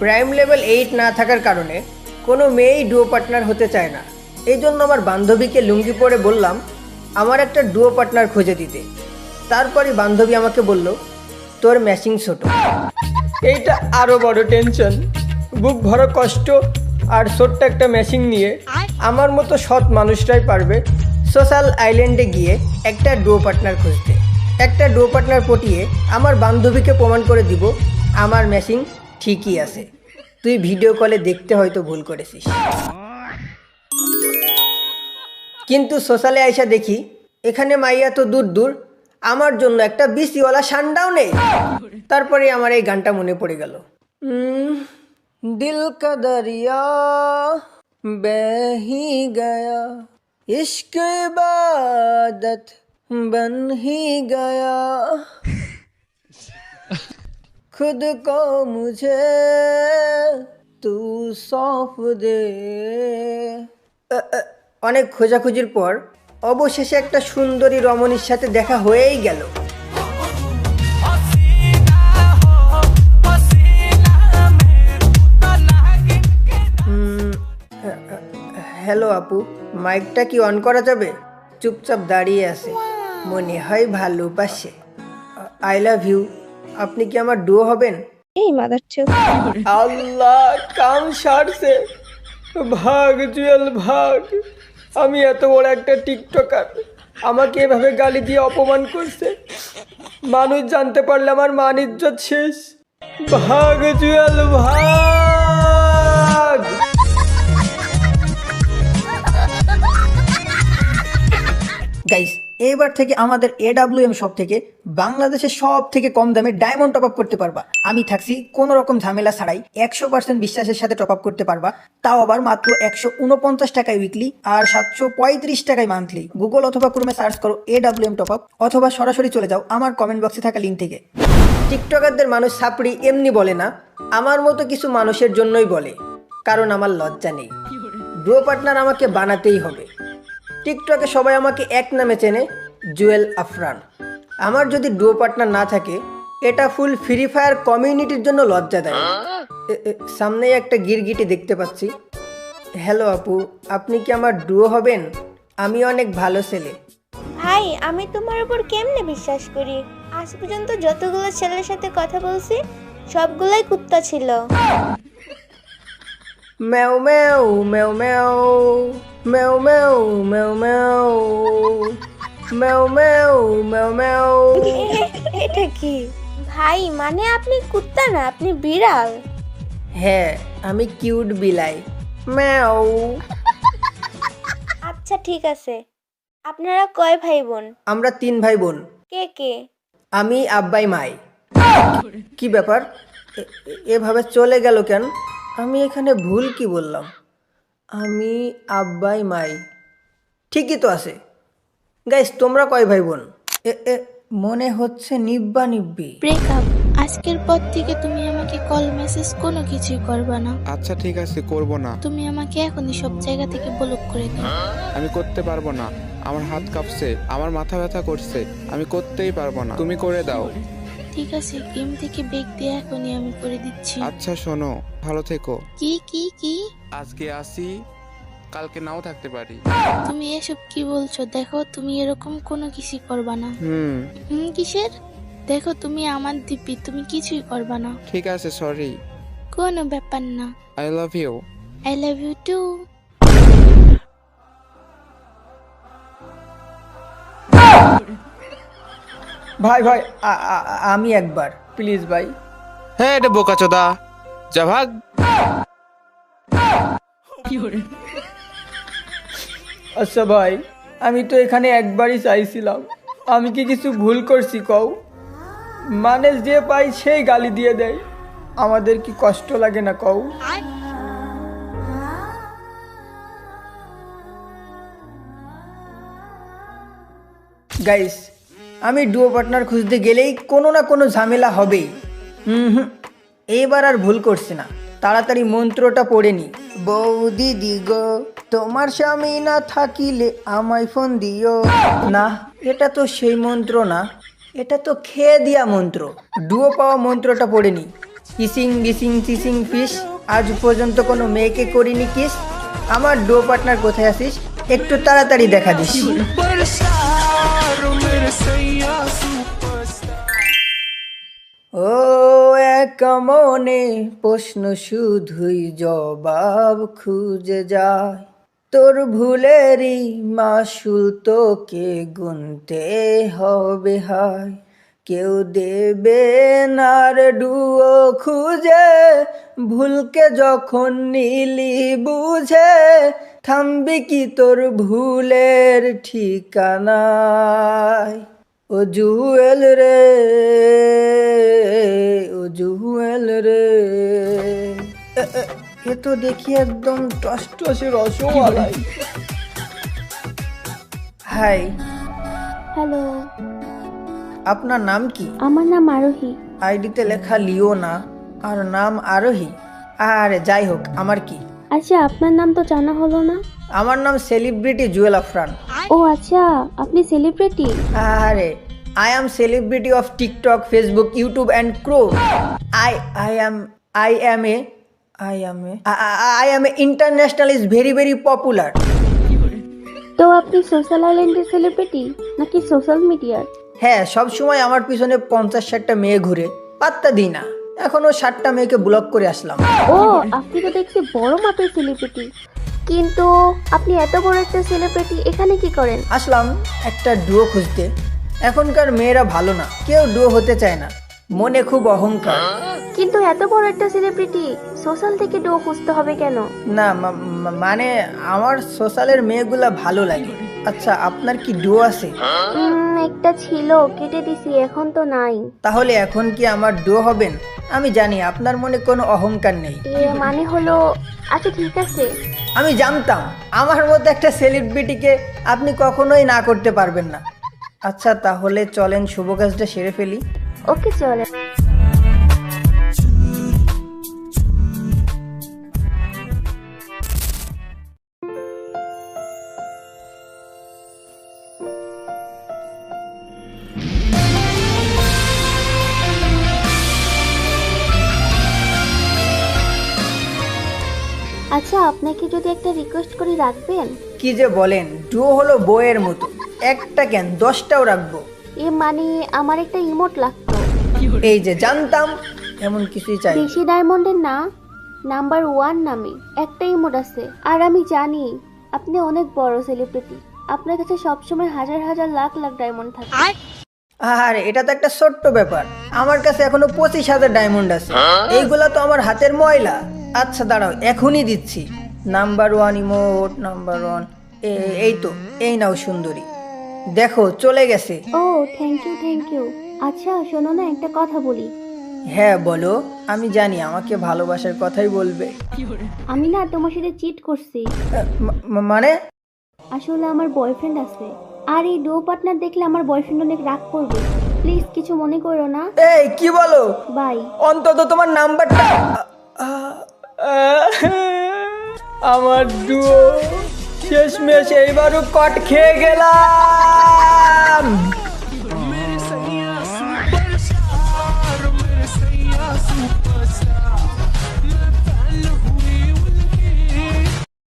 Prime level eight না থাকার কারণে কোনো মেয়েই ডুও পার্টনার হতে চায় না। এই জন্য আমার বান্ধবীকে লুঙ্গি পরে বললাম, আমার একটা ডুও পার্টনার খুঁজে দিতে। তারপরে বান্ধবী আমাকে বলল, তোর ম্যাচিং ছোট। এইটা আরও বড় টেনশন। বুক ভরা কষ্ট আর ছোট্ট একটা ম্যাচিং নিয়ে আমার মতো সৎ মানুষরাই পারবে সোশ্যাল আইল্যান্ডে গিয়ে একটা ডুও পার্টনার খুঁজতে। একটা ডুও পার্টনার পটিয়ে আমার বান্ধবীকে প্রমাণ করে দিব, আমার ম্যাচিং ঠিকই আছে। তুই ভিডিও কলে দেখতে হয়তো ভুল করেছিস। কিন্তু সোশ্যালে আইসা দেখি, এখানে মাইয়া তো দূর দূর, আমার জন্য একটা বিসিওয়ালা সানডাও নেই তারপরে আমার এই গানটা মনে পড়ে গেল। দিল বেহি বন হি खुद को मुझे तू सौंप दे আ, আ, অনেক খোঁজাখুঁজির পর অবশেষে একটা সুন্দরী রমণীর সাথে দেখা হয়েই গেল হুম, হ্যালো আপু মাইকটা কি অন করা যাবে চুপচাপ দাঁড়িয়ে আছে মনে হয় ভালোবাসে আই লাভ ইউ আপনি কি আমার ডুও হবেন? এই মাদার আল্লাহ কাম সারছে। ভাগ জুয়েল ভাগ। আমি এত বড় একটা টিকটকার। আমাকে এভাবে গালি দিয়ে অপমান করছে। মানুষ জানতে পারলে আমার মান ইজ্জত শেষ। ভাগ জুয়েল ভাগ। গাইস এবার থেকে আমাদের এডাব্লিউএম শপ থেকে বাংলাদেশের সব থেকে কম দামে ডায়মন্ড টপ আপ করতে পারবা। আমি থাকছি কোনো রকম ঝামেলা ছাড়াই একশো পার্সেন্ট বিশ্বাসের সাথে টপ আপ করতে পারবা। তাও আবার মাত্র একশো উনপঞ্চাশ টাকায় উইকলি আর সাতশো পঁয়ত্রিশ টাকায় মান্থলি গুগল অথবা ক্রমে সার্চ করো এডাব্লিউএম টপ আপ অথবা সরাসরি চলে যাও আমার কমেন্ট বক্সে থাকা লিঙ্ক থেকে। টিকটকারদের মানুষ সাপড়ি এমনি বলে না, আমার মতো কিছু মানুষের জন্যই বলে, কারণ আমার লজ্জা নেই। ব্রো পার্টনার আমাকে বানাতেই হবে। টিকটকে সবাই আমাকে এক নামে চেনে, জুয়েল আফরান। আমার যদি ডুয়ো পার্টনার না থাকে, এটা ফুল ফ্রি ফায়ার কমিউনিটির জন্য লজ্জা দেয়। সামনেই একটা গিরগিটি দেখতে পাচ্ছি। হ্যালো আপু, আপনি কি আমার ডুয়ো হবেন? আমি অনেক ভালো ছেলে। ভাই, আমি তোমার উপর কেমনে বিশ্বাস করি? আজ পর্যন্ত যতগুলো ছেলের সাথে কথা বলছি, সবগুলোই কুত্তা ছিল। ম্যাও ম্যাও ম্যাও ম্যাও ম্যাও ম্যাও ম্যাও ম্যাও ম্যাও ম্যাও ম্যাও ম্যাও এটা কি? ভাই মানে আপনি কুত্তা না আপনি বিড়াল। হ্যাঁ আমি কিউট বিলাই। ম্যাও। আচ্ছা ঠিক আছে। আপনারা কয় ভাই বোন আমরা তিন ভাই বোন কে কে? আমি আব্বাই মাই। কি ব্যাপার? এভাবে চলে গেল কেন? আমি এখানে ভুল কি বললাম? আমি আব্বাই মাই। ঠিকই তো আছে। গাইস তোমরা কয় ভাই বোন এ এ মনে হচ্ছে নিব্বা নিব্বি। ব্রেকআপ আজকের পর থেকে তুমি আমাকে কল মেসেজ কোনো কিছুই করবে না। আচ্ছা ঠিক আছে করব না। তুমি আমাকে এখনই সব জায়গা থেকে ব্লক করে দাও। আমি করতে পারব না। আমার হাত কাঁপছে আমার মাথা ব্যথা করছে আমি করতেই পারব না। তুমি করে দাও। ঠিক আছে গেম থেকে বেগ দিয়ে এখনই আমি করে দিচ্ছি। আচ্ছা শোনো ভালো থেকো। কি কি কি? আজকে আসি কালকে নাও থাকতে পারি। তুমি এসব কি বলছো? দেখো তুমি এরকম কোনো কিছুই করবা না। হুম। হুম কিসের? দেখো তুমি আমার দিব্যি তুমি কিছুই করবা না। ঠিক আছে সরি কোনো ব্যাপার না। I love you I love you too ভাই ভাই আ- আ- আমি একবার প্লিজ ভাই। হ্যাঁ এটা বোকা চোদা। যা ভাগ আচ্ছা ভাই আমি তো এখানে একবারই চাইছিলাম। আমি কি কিছু ভুল করছি কও? মানে যে পাই সেই গালি দিয়ে দেয়। আমাদের কি কষ্ট লাগে না কও? গাইস আমি ডুও পার্টনার খুঁজতে গেলেই কোনো না কোনো ঝামেলা হবেই। হুম হুম এইবার আর ভুল করছে না। তাড়াতাড়ি মন্ত্রটা পড়ে নি। বৌদি দিগো তোমার স্বামী না থাকিলে আমায় ফোন দিও। না এটা তো সেই মন্ত্র না। এটা তো খেয়ে দিয়া মন্ত্র। ডুয়ো পাওয়া মন্ত্রটা পড়ে নি। ইসিং বিসিং চিসিং ফিস আজ পর্যন্ত কোনো মেয়েকে করিনি কিস। আমার ডো পার্টনার কোথায় আসিস একটু তাড়াতাড়ি দেখা দিস। ও এক মনে প্রশ্ন শুধুই জবাব খুঁজে যায়। তোর ভুলেরই মাসুল তোকে গুনতে হবে হায়। কেউ দেবে না রে ডুও খুঁজে। ভুলকে যখন নিলি বুঝে। থামবি কি তোর ভুলের ঠিকানায়? ও জুয়েল রে ও জুয়েল রে। এ, তো দেখি একদম টসটসে রসমালাই। হাই। হ্যালো। আপনার নাম কি? আমার নাম আরোহী। আইডিতে লেখা লিও না আর নাম আরোহী। আরে যাই হোক আমার কি? আচ্ছা আপনার নাম তো জানা হলো না। আমার নাম সেলিব্রিটি জুয়েল আফরান। ও আচ্ছা আপনি সেলিব্রিটি? আরে I am celebrity of TikTok Facebook YouTube and crow I I am I am a I am a I am a international is very very popular তো আপনি সোশ্যাল আইল্যান্ডের সেলিব্রিটি নাকি সোশ্যাল মিডিয়ার হ্যাঁ সব সময় আমার পিছনে পঞ্চাশ ষাটটা মেয়ে ঘুরে পাত্তা দিই না। এখনও ষাটটা মেয়েকে ব্লক করে আসলাম। ও আপনি তো দেখছি বড় মাপের সেলিব্রিটি কিন্তু আপনি এত বড় একটা সেলিব্রিটি এখানে কি করেন? আসলাম একটা ডুয়ো খুঁজতে। এখনকার মেয়েরা ভালো না কেউ ডুয়ো হতে চায় না। মনে খুব অহংকার। কিন্তু এত বড় একটা সেলিব্রিটি সোশ্যাল থেকে ডো খুঁজতে হবে কেন? না মানে আমার সোশ্যালের মেয়েগুলা ভালো লাগে। আচ্ছা আপনার কি ডুয়ো আছে? একটা ছিল কেটে দিছি এখন তো নাই। তাহলে এখন কি আমার ডো হবেন? আমি জানি আপনার মনে কোনো অহংকার নেই। মানে হলো আচ্ছা ঠিক আছে। আমি জানতাম আমার মতো একটা সেলিব্রিটিকে আপনি কখনোই না করতে পারবেন না। আচ্ছা তাহলে চলেন শুভ কাজটা সেরে ফেলি। ওকে চলে আচ্ছা আপনাকে যদি একটা রিকোয়েস্ট করি রাখবেন? কি যে বলেন ডুয়ো হলো বইয়ের মতো। একটা কেন দশটাও রাখব। এ মানে আমার একটা ইমোট লাগতো। এই যে জানতাম এমন কিছুই চাই বেশি ডায়মন্ডের না নাম্বার ওয়ান নামে একটা ইমোট আছে। আর আমি জানি আপনি অনেক বড় সেলিব্রিটি আপনার কাছে সবসময় হাজার হাজার লাখ লাখ ডায়মন্ড থাকে। আরে এটা তো একটা ছোট্ট ব্যাপার। আমার কাছে এখনও পঁচিশ হাজার ডায়মন্ড আছে। এইগুলা তো আমার হাতের ময়লা। আচ্ছা দাঁড়াও এখনই দিচ্ছি। Number one emote number one এই তো এই নাও সুন্দরী। দেখো চলে গেছে। ও থ্যাংক ইউ থ্যাংক ইউ আচ্ছা শোনো না একটা কথা বলি। হ্যাঁ বলো আমি জানি আমাকে ভালোবাসার কথাই বলবে। আমি না তোমার সাথে চিট করছি। মানে? আসলে আমার বয়ফ্রেন্ড আছে। আর এই ডো পার্টনার দেখলে আমার বয়ফ্রেন্ড অনেক রাগ করবে। প্লিজ কিছু মনে করো না। এই কি বলো? বাই অন্তত তোমার নাম্বারটা আমার ডুয়ো শেষমেশ এইবারও কট খেয়ে গেলাম।